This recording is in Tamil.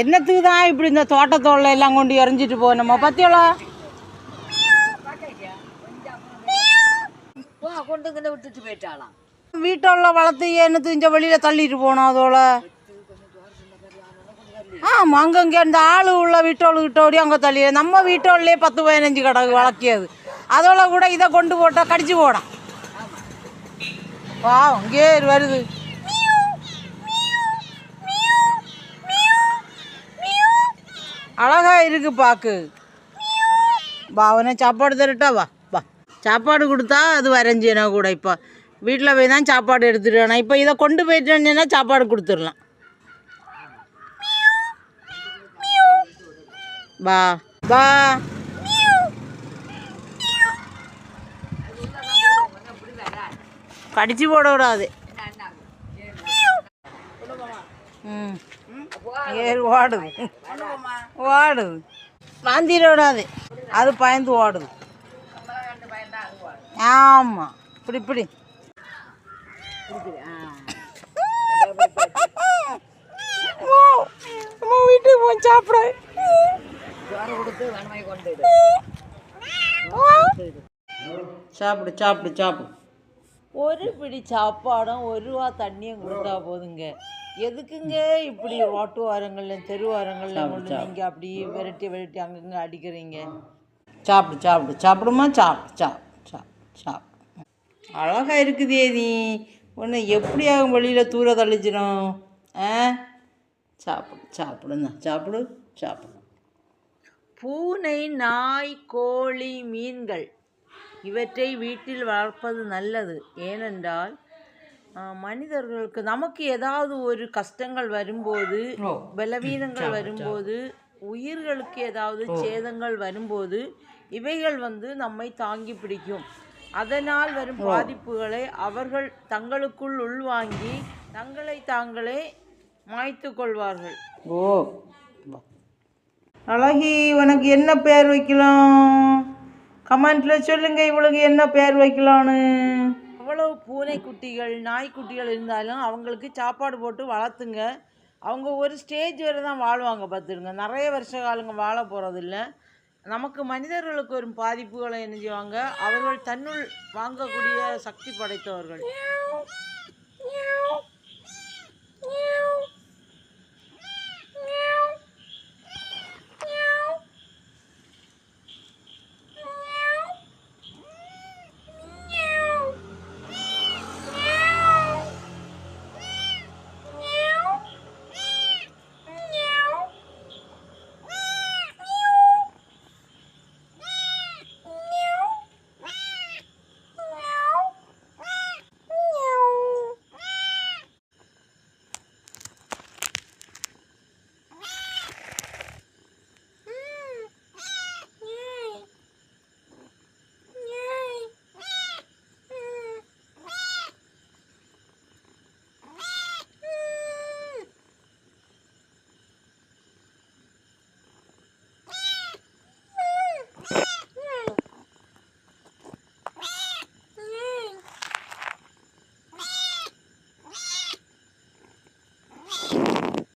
என்னத்துக்கு தான் இப்படி இந்த தோட்டத்தோள்ள எல்லாம் கொண்டு எறிஞ்சிட்டு போனோமா பத்தியோளா கொண்டு இங்கே விட்டுட்டு போயிட்டாளாம். வீட்டோள்ள வளர்த்து என்னத்து இந்த வெளியில் தள்ளிட்டு போனோம் அதோட? ஆமாம் அங்கங்கே இந்த ஆள் உள்ள வீட்டோள் கிட்டோடி அங்கே தள்ளி நம்ம வீட்டோள்லேயே பத்து பதினஞ்சு கிடக்கு வளர்க்கியது. அதோட கூட இதை கொண்டு போட்டால் கடிச்சு போடாம். வா இங்கே வருது. அழகா இருக்கு பாக்கு. வா அவனை சாப்பாடு தரட்டா வா வா. சாப்பாடு கொடுத்தா அது வரைஞ்சினா கூட இப்போ. வீட்டில் போய் தான் சாப்பாடு எடுத்துட்டு வரணும். இப்போ இதை கொண்டு போயிட்டேன்னா சாப்பாடு கொடுத்துடலாம். வா வா. கடிச்சு போட விடாது ஏறு ஓடுது ஓடுது வாந்திர விடாது அது பயந்து ஓடுது. ஆமாம் இப்படி இப்படி வீட்டுக்கு போய் சாப்பிட. சாப்பிடு சாப்பிடு சாப்பிடு. ஒரு பிடி சாப்பாடும் ஒரு ரூபா தண்ணியும் கொடுத்தா போதுங்க. எதுக்குங்க இப்படி ரோட்டு வாரங்கள்ல தெரு வாரங்கள்ல கொண்டு நீங்கள் அப்படி விரட்டி விரட்டி அங்கங்க அடிக்கிறீங்க? சாப்பிடு சாப்பிடு சாப்பிடுமா? சாப்பிடு சாப்பிடு சாப்பிடு சாப்பிடு. அழகா இருக்குதே நீ. ஒன்று எப்படியாகும் வெளியில் தூர தள்ளிச்சிடும்? ஆ? சாப்பிடு சாப்பிடுங்க சாப்பிடு சாப்பிடு. பூனை நாய் கோழி மீன்கள். இவற்றை வீட்டில் வளர்ப்பது நல்லது. ஏனென்றால் மனிதர்களுக்கு நமக்கு ஏதாவது ஒரு கஷ்டங்கள் வரும்போது பலவீனங்கள் வரும்போது உயிர்களுக்கு ஏதாவது சேதங்கள் வரும்போது இவைகள் வந்து நம்மை தாங்கி பிடிக்கும். அதனால் வரும் பாதிப்புகளை அவர்கள் தங்களுக்குள் உள்வாங்கி தங்களை தாங்களே மாய்த்து கொள்வார்கள். ஓ. அழகி உனக்கு என்ன பேர் வைக்கலாம்? கமெண்ட்ல சொல்லுங்க இவளுக்கு என்ன பேர் வைக்கலான்னு. அவ்வளவு பூனைக்குட்டிகள் நாய்க்குட்டிகள் இருந்தாலும் அவங்களுக்கு சாப்பாடு போட்டு வளர்த்துங்க. அவங்க ஒரு ஸ்டேஜ் வரை தான் வாழ்வாங்க பார்த்துருங்க நிறைய வருஷ காலங்க வாழ போகிறதில்ல நமக்கு மனிதர்களுக்கு வரும் பாதிப்புகளை என்ன செய்வாங்க அவர்கள் தன்னுள் வாங்கக்கூடிய சக்தி படைத்தவர்கள்.